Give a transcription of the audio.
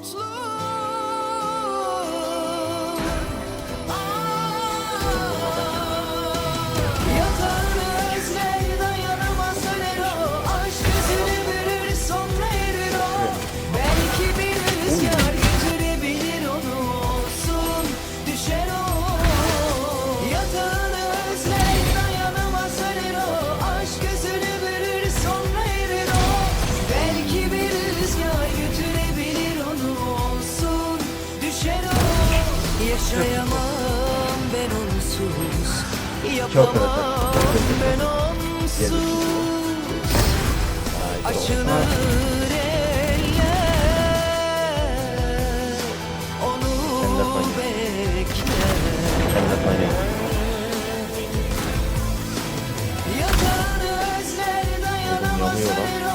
mutlu Yatağını Yaşayamam ben onsuz. Yapamam ben onsuz. Açılır eller. Onu bekler. Yatağını özler dayanamaz.